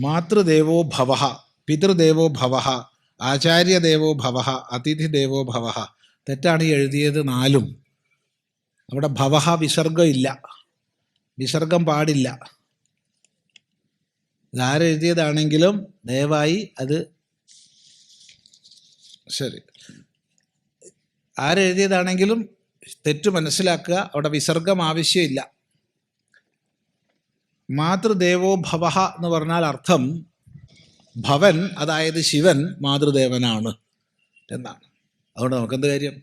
മാതൃദേവോ ഭവ പിതൃദേവോ ഭവ ആചാര്യദേവോ ഭവ അതിഥിദേവോ ഭവ. തെറ്റാണ് എഴുതിയത് നാലും. അവിടെ ഭവഹ വിസർഗം ഇല്ല വിസർഗം പാടില്ല. ഇതാരെഴുതിയതാണെങ്കിലും ദയവായി അത് ശരി. ആരെഴുതിയതാണെങ്കിലും തെറ്റ് മനസ്സിലാക്കുക. അവിടെ വിസർഗം ആവശ്യമില്ല. മാതൃദേവോ ഭവ എന്ന് പറഞ്ഞാൽ അർത്ഥം ഭവൻ അതായത് ശിവൻ മാതൃദേവനാണ് എന്നാണ്. അതുകൊണ്ട് നമുക്കെന്ത് കാര്യം?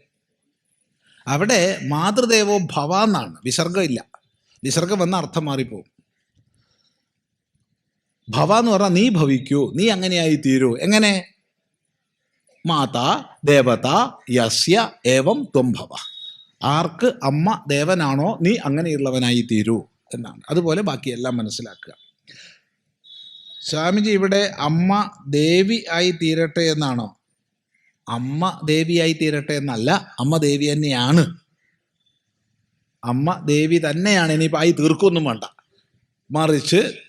അവിടെ മാതൃദേവോ ഭവ എന്നാണ്. വിസർഗം ഇല്ല വിസർഗം വന്ന അർത്ഥം മാറിപ്പോവും. ഭവ എന്ന് പറഞ്ഞാൽ നീ ഭവിക്കൂ നീ അങ്ങനെയായി തീരൂ എങ്ങനെ? മാതാ ദേവത യസ്യ ഏവം ത്വം ഭവ. ആർക്ക് അമ്മ ദേവനാണോ നീ അങ്ങനെയുള്ളവനായി തീരൂ എന്നാണ്. അതുപോലെ ബാക്കിയെല്ലാം മനസ്സിലാക്കുക. സ്വാമിജി ഇവിടെ അമ്മ ദേവി ആയി തീരട്ടെ എന്നാണോ? അമ്മ ദേവിയായി തീരട്ടെ എന്നല്ല അമ്മ ദേവി തന്നെയാണ്. അമ്മ ദേവി തന്നെയാണ് ഇനിയിപ്പോൾ ആയി തീർക്കൊന്നും വേണ്ട. മറിച്ച്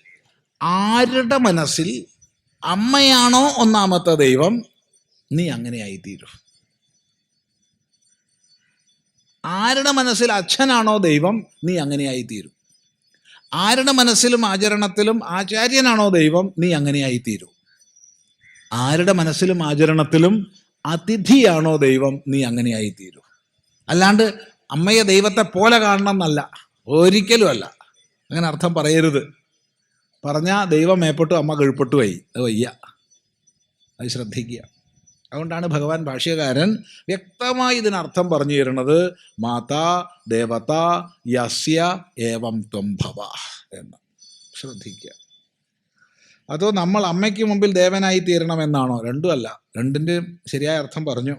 ആരുടെ മനസ്സിൽ അമ്മയാണോ ഒന്നാമത്തെ ദൈവം നീ അങ്ങനെയായി തീരും. ആരുടെ മനസ്സിൽ അച്ഛനാണോ ദൈവം നീ അങ്ങനെയായി തീരും. ആരുടെ മനസ്സിലും ആചരണത്തിലും ആചാര്യനാണോ ദൈവം? നീ അങ്ങനെയായി തീരൂ ആരുടെ മനസ്സിലും ആചരണത്തിലും അതിഥിയാണോ ദൈവം? നീ അങ്ങനെയായി തീരൂ അല്ലാണ്ട് അമ്മയെ ദൈവത്തെ പോലെ കാണണം എന്നല്ല ഒരിക്കലും അല്ല അങ്ങനെ അർത്ഥം പറയരുത്. പറഞ്ഞാൽ ദൈവം മേപ്പെട്ടു അമ്മ കഴിപ്പെട്ടു പോയി അത് വയ്യ. അത് ശ്രദ്ധിക്കുക. അതുകൊണ്ടാണ് ഭഗവാൻ ഭാഷ്യകാരൻ വ്യക്തമായി ഇതിനർത്ഥം പറഞ്ഞു തരുന്നത് മാതാ ദേവത യസ്യ ഏവം ത്വം ഭവ എന്ന്. ശ്രദ്ധിക്കുക. അതോ നമ്മൾ അമ്മയ്ക്ക് മുമ്പിൽ ദേവനായി തീരണമെന്നാണോ? രണ്ടും അല്ല. രണ്ടിന്റെയും ശരിയായ അർത്ഥം പറഞ്ഞു.